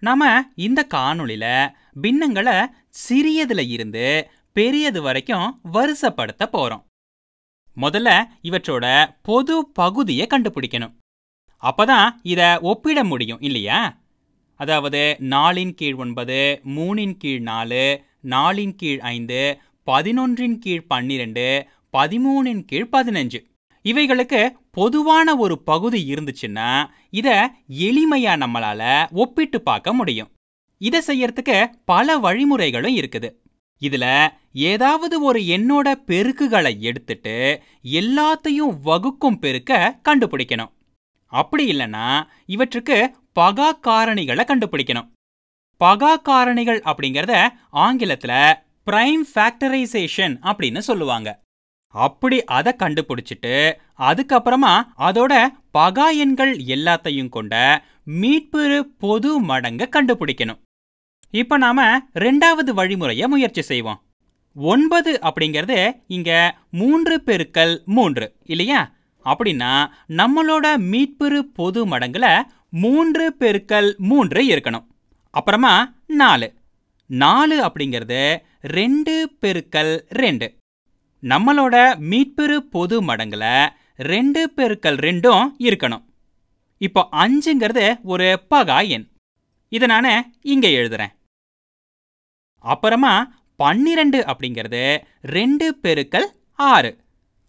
நாம இந்த காணொளியில பின்னங்களை சிறியதுல இருந்து பெரியது வரைக்கும் வருசப்படுத்த போறோம். முதல்ல இவற்றோட பொது பகுதியை கண்டுபிடிக்கணும். அப்பதான் இத ஒப்பிட முடியும் இல்லையா? அதாவது நாலின் கீழ் ஒன்பது மூணின் கீழ் நாலு நாலின் கீழ் ஐந்து பதினொன்றின் கீழ் பன்னிரெண்டு பதிமூணின் கீழ் பதினஞ்சு. இவைகளுக்கு பொதுவான ஒரு பகுதி இருந்துச்சுன்னா இத எளிமையா நம்மளால ஒப்பிட்டு பார்க்க முடியும். இதை செய்யறதுக்கு பல வழிமுறைகளும் இருக்குது. இதுல ஏதாவது ஒரு எண்ணோட பெருக்குகளை எடுத்துட்டு எல்லாத்தையும் வகுக்கும் பெருக்க கண்டுபிடிக்கணும். அப்படி இல்லைன்னா இவற்றுக்கு பகா காரணிகளை கண்டுபிடிக்கணும். பகா காரணிகள் அப்படிங்கிறத ஆங்கிலத்துல பிரைம் ஃபேக்டரைசேஷன் அப்படின்னு சொல்லுவாங்க. அப்படி அதை கண்டுபிடிச்சிட்டு அதுக்கப்புறமா அதோட பகா எண்கள் எல்லாத்தையும் கொண்ட மீட்பு பொது மடங்க கண்டுபிடிக்கணும். இப்ப நாம ரெண்டாவது வழிமுறையை முயற்சி செய்வோம். ஒன்பது அப்படிங்கிறது இங்க மூன்று பெருக்கல் மூன்று இல்லையா? அப்படின்னா நம்மளோட மீட்பு பொது மடங்குல மூன்று பெருக்கல் மூன்று இருக்கணும். அப்புறமா நாலு. நாலு அப்படிங்கிறது ரெண்டு பெருக்கல் ரெண்டு. நம்மளோட மீட்பெரு பொது மடங்குல ரெண்டு பெருக்கல் ரெண்டும் இருக்கணும். இப்போ அஞ்சுங்கிறது ஒரு பகா எண். இதை நான் இங்கே எழுதுறேன். அப்புறமா பன்னிரெண்டு அப்படிங்கிறது ரெண்டு பெருக்கல் ஆறு.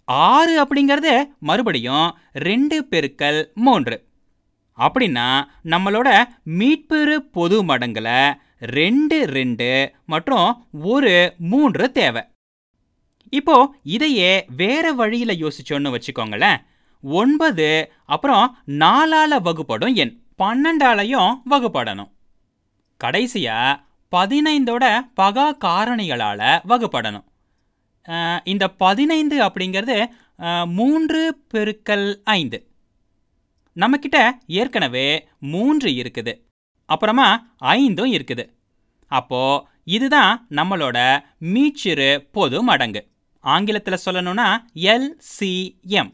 ஆறு அப்படிங்கிறது மறுபடியும் ரெண்டு பெருக்கல் மூன்று. அப்படின்னா நம்மளோட மீட்பெரு பொது மடங்கில் ரெண்டு ரெண்டு மற்றும் ஒரு மூன்று தேவை. இப்போ இதையே வேற வழியில யோசிச்சோன்னு வச்சுக்கோங்களேன். ஒன்பது அப்புறம் நாலால வகுப்படும் எண். பன்னெண்டாலையும் வகுப்படணும். கடைசியா பதினைந்தோட பகா காரணிகளால வகுப்படணும். இந்த பதினைந்து அப்படிங்கிறது மூன்று பெருக்கல் ஐந்து. நம்மக்கிட்ட ஏற்கனவே மூன்று இருக்குது. அப்புறமா ஐந்தும் இருக்குது. அப்போ இதுதான் நம்மளோட மீச்சிறு பொது மடங்கு. ஆங்கிலத்தில் சொல்லணும்னா எல்சிஎம்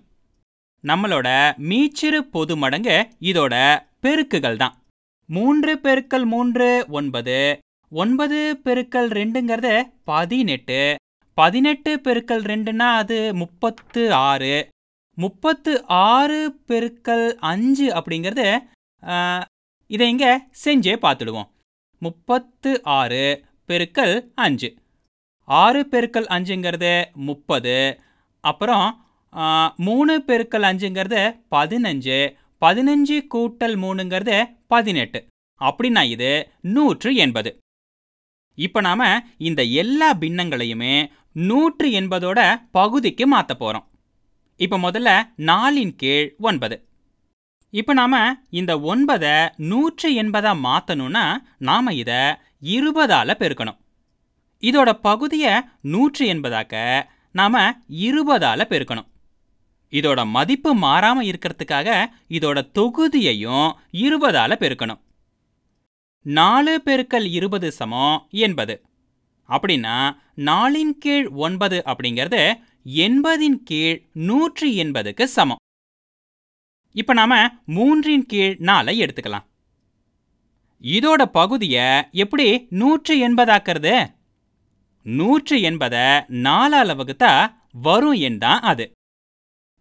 நம்மளோட மீச்சிறு பொது மடங்கு இதோட பெருக்குகள் தான். மூன்று பெருக்கல் மூன்று ஒன்பது ஒன்பது பெருக்கல் ரெண்டுங்கிறது பதினெட்டு பதினெட்டு பெருக்கல் ரெண்டுன்னா அது முப்பத்து ஆறு முப்பத்து ஆறு பெருக்கல் அஞ்சு அப்படிங்கிறது ஆஹ், இதை இங்கே செஞ்சே பார்த்துடுவோம். முப்பத்து ஆறு பெருக்கல் அஞ்சு. ஆறு பெருக்கல் அஞ்சுங்கிறது முப்பது. அப்புறம் மூணு பெருக்கல் அஞ்சுங்கிறது பதினஞ்சு. பதினஞ்சு கூட்டல் மூணுங்கிறது பதினெட்டு. அப்படின்னா இது நூற்று எண்பது. இப்போ நாம இந்த எல்லா பின்னங்களையுமே நூற்று எண்பதோட பகுதிக்கு மாற்ற போகிறோம் இப்போ முதல்ல நாலின் கீழ் ஒன்பது. இப்போ நாம இந்த ஒன்பதை நூற்று எண்பதா மாற்றணும்னா நாம இதை இருபதால பெருக்கணும். இதோட பகுதியை நூற்று எண்பதாக்க நாம இருபதால பெருக்கணும். இதோட மதிப்பு மாறாம இருக்கிறதுக்காக இதோட தொகுதியையும் இருபதால பெருக்கணும். நாலு பெருக்கல் இருபது சமம் எண்பது அப்படின்னா நாலின் கீழ் ஒன்பது அப்படிங்கிறது எண்பதின் கீழ் நூற்றி எண்பதுக்கு சமம். இப்ப நாம மூன்றின் கீழ் நாலை எடுத்துக்கலாம். இதோட பகுதியை எப்படி நூற்று எண்பதாக்குறது? நூற்று எண்பதை நாலால வகுத்தா வரும் எண் தான் அது.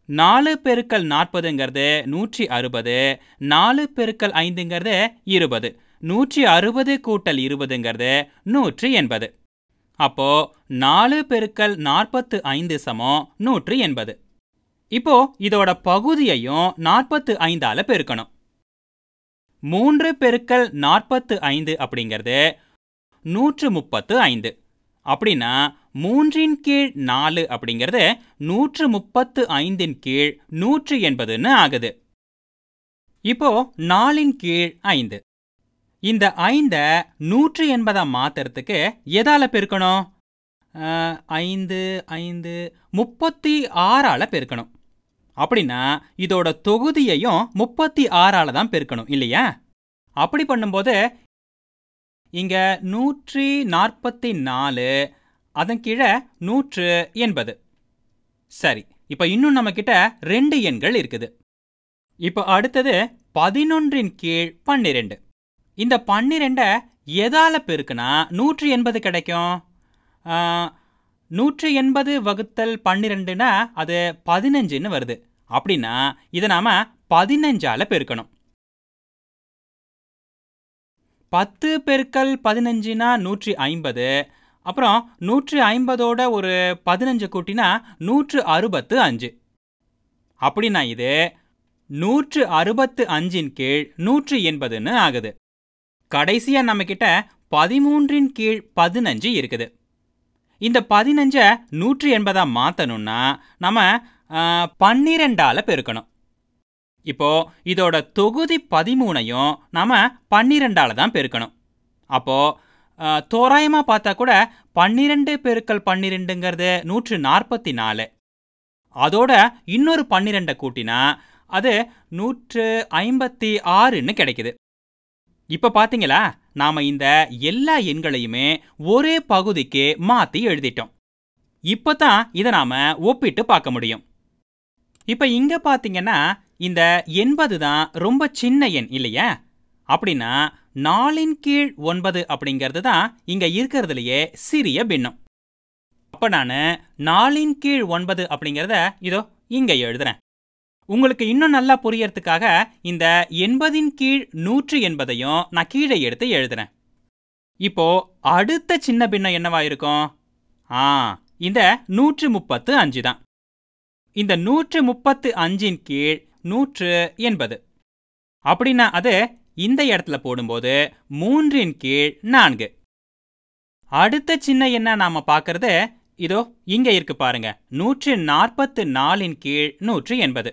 நாலு பெருக்கல் நாற்பதுங்கிறது நூற்றி அறுபது நாலு பெருக்கல் ஐந்துங்கிறது இருபது நூற்றி அறுபது கூட்டல் இருபதுங்கிறது நூற்றி எண்பது அப்போ நாலு பெருக்கல் நாற்பத்து ஐந்து சமம் நூற்று எண்பது இப்போ இதோட பகுதியையும் நாற்பத்து ஐந்தால பெருக்கணும். மூன்று பெருக்கல் நாற்பத்து ஐந்து அப்படிங்கிறது நூற்று முப்பத்து ஐந்து. அப்படின்னா மூன்றின் கீழ் நாலு அப்படிங்கிறது நூற்று முப்பத்து ஐந்தின் கீழ் நூற்று எண்பதுன்னு ஆகுது. இப்போ நாலின் கீழ் ஐந்து. இந்த ஐந்த நூற்று எண்பதா மாத்துறதுக்கு எதால பெருக்கணும்? ஐந்து ஐந்து முப்பத்தி ஆறால பெருக்கணும். அப்படின்னா இதோட தொகுதியையும் முப்பத்தி ஆறால தான் பெருக்கணும் இல்லையா? அப்படி பண்ணும்போது இங்கே நூற்றி நாற்பத்தி நாலு அதன் கீழே நூற்று எண்பது சரி இப்போ இன்னும் நம்மக்கிட்ட ரெண்டு எண்கள் இருக்குது. இப்போ அடுத்தது பதினொன்றின் கீழ் பன்னிரெண்டு. இந்த பன்னிரெண்டை எதால் பெருக்குனா நூற்றி எண்பது கிடைக்கும்? நூற்றி எண்பது வகுத்தல் பன்னிரெண்டுனா அது பதினஞ்சுன்னு வருது. அப்படின்னா இதை நாம் பதினஞ்சால பெருக்கணும். பத்து பெருக்கல் பதினஞ்சுனா நூற்றி ஐம்பது. அப்புறம் நூற்றி ஐம்பதோட ஒரு பதினஞ்சு கூட்டினா நூற்று அறுபத்து அஞ்சு. அப்படின்னா இது நூற்று அறுபத்து அஞ்சின் கீழ் நூற்று எண்பதுன்னு ஆகுது. கடைசியாக நம்மக்கிட்ட பதிமூன்றின் கீழ் பதினஞ்சு இருக்குது. இந்த பதினஞ்சை நூற்றி எண்பதாக மாற்றணுன்னா நம்ம பன்னிரெண்டால் பன்னிரெண்டால பெருக்கணும். இப்போ இதோட தொகுதி பதிமூணையும் நாம் பன்னிரெண்டால் தான் பெருக்கணும். அப்போது தோராயமாக பார்த்தா கூட பன்னிரெண்டு பெருக்கல் பன்னிரெண்டுங்கிறது நூற்று நாற்பத்தி நாலு அதோட இன்னொரு பன்னிரெண்டை கூட்டினா அது நூற்று ஐம்பத்தி ஆறுன்னு கிடைக்குது. இப்போ பார்த்தீங்களா நாம் இந்த எல்லா எண்களையுமே ஒரே பகுதிக்கு மாற்றி எழுதிட்டோம். இப்போ தான் இதை நாம் ஒப்பிட்டு பார்க்க முடியும். இப்போ இங்கே பார்த்தீங்கன்னா இந்த எண்பது தான் ரொம்ப சின்ன எண் இல்லையா? அப்படின்னா நாலின் கீழ் ஒன்பது அப்படிங்கிறது தான் இங்க இருக்கிறதுலையே சிறிய பின்னம். அப்ப நான் நாலின் கீழ் ஒன்பது அப்படிங்கிறத இதோ இங்க எழுதுறேன். உங்களுக்கு இன்னும் நல்லா புரியறதுக்காக இந்த எண்பதின் கீழ் நூற்று எண்பதையும் நான் கீழே எடுத்து எழுதுறேன். இப்போ அடுத்த சின்ன பின்னம் என்னவா இருக்கும்? ஆ இந்த நூற்று முப்பத்து அஞ்சு தான். இந்த நூற்று முப்பத்து அஞ்சின் கீழ் நூற்று எண்பது. அப்படின்னா அது இந்த இடத்துல போடும்போது மூன்றின் கீழ் நான்கு. அடுத்த சின்ன என்ன நாம பார்க்கறது இதோ இங்க இருக்கு பாருங்க. நூற்று நாற்பத்து நாலின் கீழ் நூற்று எண்பது.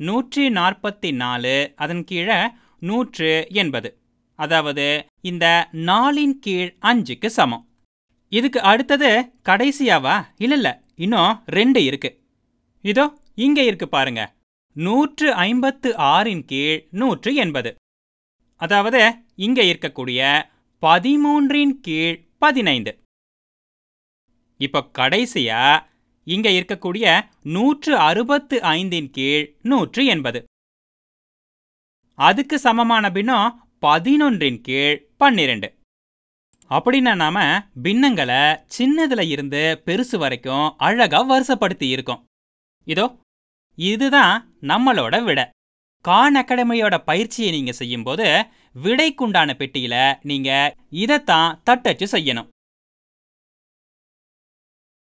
நூற்றி நாற்பத்தி நாலு அதன் கீழே நூற்று எண்பது. அதாவது இந்த நாலின் கீழ் அஞ்சுக்கு சமம். இதுக்கு அடுத்தது கடைசியாவா? இல்ல இல்ல இன்னும் ரெண்டு இருக்கு. இதோ இங்க இருக்கு பாருங்க. நூற்று ஐம்பத்து ஆறின் கீழ் நூற்று எண்பது. அதாவது இங்க இருக்கக்கூடிய பதிமூன்றின் கீழ் பதினைந்து. இப்போ கடைசியா இங்க இருக்கக்கூடிய நூற்று அறுபத்து ஐந்தின் கீழ் நூற்று எண்பது. அதுக்கு சமமான பின்னம் பதினொன்றின் கீழ் பன்னிரெண்டு. அப்படின்னா நாம பின்னங்களை சின்னதுல இருந்து பெருசு வரைக்கும் அழகா வருஷப்படுத்தி இருக்கோம். இதோ இதுதான் நம்மளோட விடை. கான் அகாடமியோட பயிற்சியை நீங்க செய்யும்போது விடைக்குண்டான பெட்டியில நீங்க இதைத்தான் தட்டச்சு செய்யணும்.